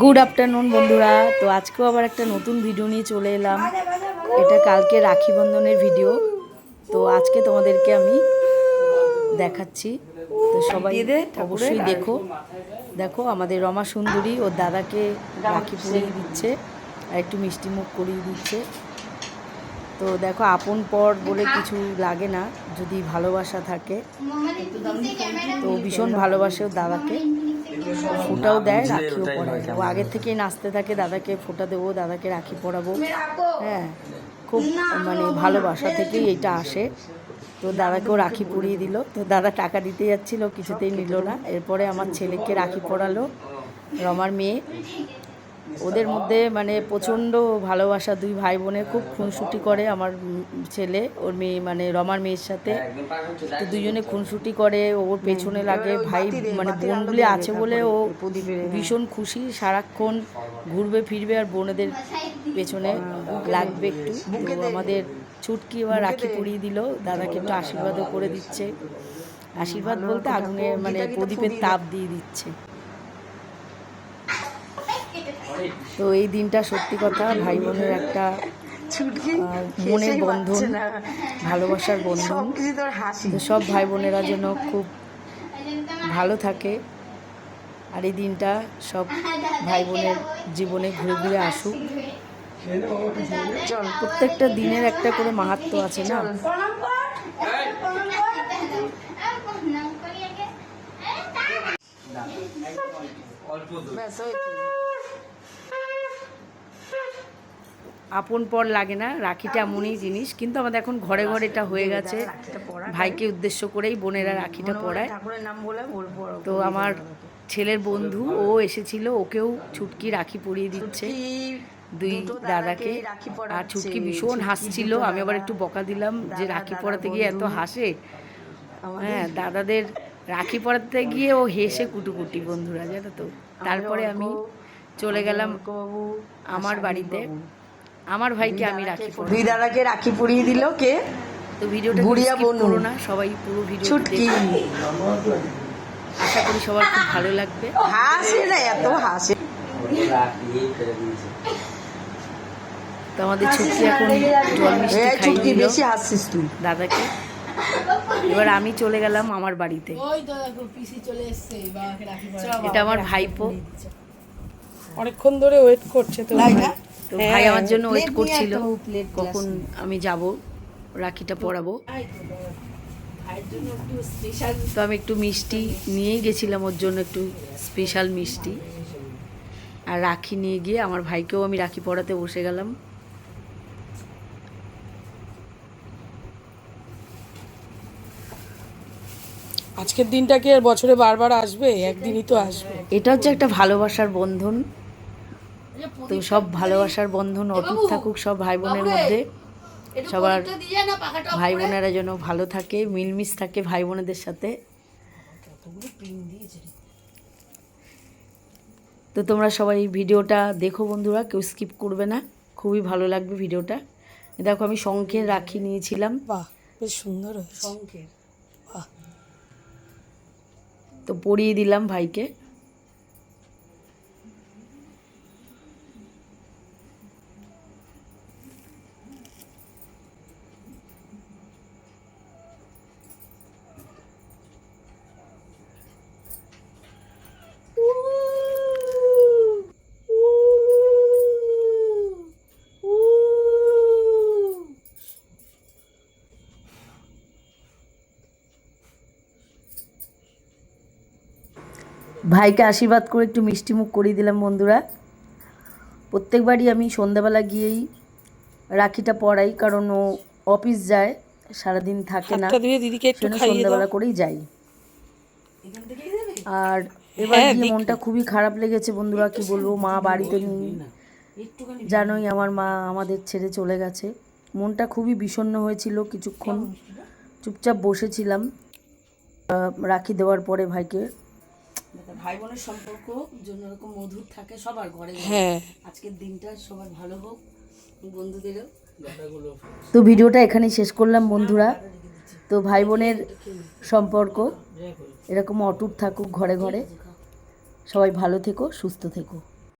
Good afternoon বন্ধুরা। তো আজকেও আবার একটা নতুন ভিডিও নিয়ে চলে এলাম। এটা কালকে রাখি বন্ধনের ভিডিও তো আজকে তোমাদেরকে আমি দেখাচ্ছি। তো সবাই অবশ্যই দেখো। দেখো আমাদের রমা সুন্দরী ও দাদাকে রাখি পরিয়ে দিচ্ছে আর একটু মিষ্টি মুখ করিয়ে দিচ্ছে। তো দেখো আপন পর বলে কিছু লাগে না যদি ভালোবাসা থাকে। তো ভীষণ ভালোবাসে ওর দাদাকে। ফোঁটাও দেয় রাখিও পরে ও আগের থেকেই নাচতে থাকে দাদাকে ফোঁটা দেবো দাদাকে রাখি পরাবো হ্যাঁ খুব মানে ভালোবাসা থেকেই এটা আসে। তো দাদাকেও রাখি পরিয়ে দিল। তো দাদা টাকা দিতে যাচ্ছিল কিছুতেই নিল না। এরপরে আমার ছেলেকে রাখি পরালো রমার মেয়ে। ওদের মধ্যে মানে প্রচণ্ড ভালোবাসা দুই ভাই বোনের খুব খুনসুটি করে আমার ছেলে ওর মেয়ে মানে রমার মেয়ের সাথে। তো দুজনে খুনসুটি করে ওর পেছনে লাগে ভাই মানে বোনগুলি আছে বলে ও ভীষণ খুশি সারাক্ষণ ঘুরবে ফিরবে আর বোনেদের পেছনে লাগবে একটু। আমাদের ছুটকি এবার রাখি পরিয়ে দিল দাদাকে একটু আশীর্বাদও করে দিচ্ছে। আশীর্বাদ বলতে আগুনে মানে প্রদীপের তাপ দিয়ে দিচ্ছে। তো এই দিনটা সত্যি কথা ভাই বোনের একটা মনের বন্ধন ভালোবাসার বন্ধন। তো সব ভাই বোনেরা যেন খুব ভালো থাকে। আর এই দিনটা সব ভাই বোনের জীবনে ঘুরে ঘুরে আসুক। প্রত্যেকটা দিনের একটা করে মাহাত্ম আছে না? আপন পর লাগে না রাখিটা এমনই জিনিস। কিন্তু আমাদের এখন ঘরে ঘরে এটা হয়ে গেছে। ভাইকে উদ্দেশ্য করেই বোনেরা রাখিটা বলব তো আমার ছেলের বন্ধু ও এসেছিল ওকেও ছুটকি রাখি পরিয়ে দিচ্ছে। দুই দাদাকে। আর ছুটকি ভীষণ হাসছিল। আমি আবার একটু বকা দিলাম যে রাখি পরাতে গিয়ে এত হাসে। হ্যাঁ দাদাদের রাখি পরাতে গিয়ে ও হেসে কুটুকুটি বন্ধুরা জানো তো। তারপরে আমি চলে গেলাম আমার বাড়িতে। আমার ভাইকে আমি রাখি দুই দাদাকে রাখি পরিয়ে দিল কে? তো ভিডিওটা গুড়িয়া বনু। না সবাই পুরো ভিডিও ছুটকি। আশা করি সবার খুব ভালো লাগবে। হাসে না এত হাসে। তো আমাদের ছুটকি এখন জল মিষ্টি বেশি হাসছিস তুই। দাদাকে। এবার আমি চলে গেলাম আমার বাড়িতে। এটা আমার ভাইপো। অনেকক্ষণ ধরে ওয়েট করছে তো। তো ভাই আমার জন্য ওয়েট করছিল। কখন আমি যাব রাখিটা পরাবো। ভাইয়ের জন্য একটু স্পেশাল তো আমি একটু মিষ্টি নিয়েই গেছিলাম ওর জন্য একটু স্পেশাল মিষ্টি। আর রাখি নিয়ে গিয়ে আমার ভাইকেও আমি রাখি পড়াতে বসে গেলাম। আজকের দিনটা কি আর বছরে বারবার আসবে? একদিনই তো আসবে। এটা হচ্ছে একটা ভালোবাসার বন্ধন। তো সব ভালোবাসার বন্ধন অটুট থাকুক সব ভাই বোনের মধ্যে। সবার ভাই বোনেরা যেন ভালো থাকে মিলমিশ থাকে ভাই বোনেদের সাথে। তো তোমরা সবাই ভিডিওটা দেখো বন্ধুরা কেউ স্কিপ করবে না খুবই ভালো লাগবে ভিডিওটা। দেখো আমি শঙ্খের রাখি নিয়েছিলাম। বাহ বেশ সুন্দর শঙ্খের। তো পরিয়ে দিলাম ভাইকে। ভাইকে আশীর্বাদ করে একটু মিষ্টি মুখ করিয়ে দিলাম বন্ধুরা। প্রত্যেকবারই আমি সন্ধ্যাবেলা গিয়েই রাখিটা পরাই কারণ ও অফিস যায় সারাদিন থাকে না। সন্ধ্যাবেলা করেই যাই। আর এবার হ্যাঁ, গিয়ে মনটা খুবই খারাপ লেগেছে বন্ধুরা কি বলব মা বাড়িতে নেই। জানোই আমার মা আমাদের ছেড়ে চলে গেছে। মনটা খুবই বিষণ্ণ হয়েছিল কিছুক্ষণ। চুপচাপ বসেছিলাম। রাখি দেওয়ার পরে ভাইকে ভাই বোনের সম্পর্ক জন্য এরকম মধুর থাকে সবার ঘরে। হ্যাঁ। আজকের দিনটা সবার ভালো হোক বন্ধুদেরও। তো ভিডিওটা এখানেই শেষ করলাম বন্ধুরা। তো ভাই বোনের সম্পর্ক এরকম অটুট থাকুক ঘরে ঘরে। সবাই ভালো থেকো সুস্থ থেকো।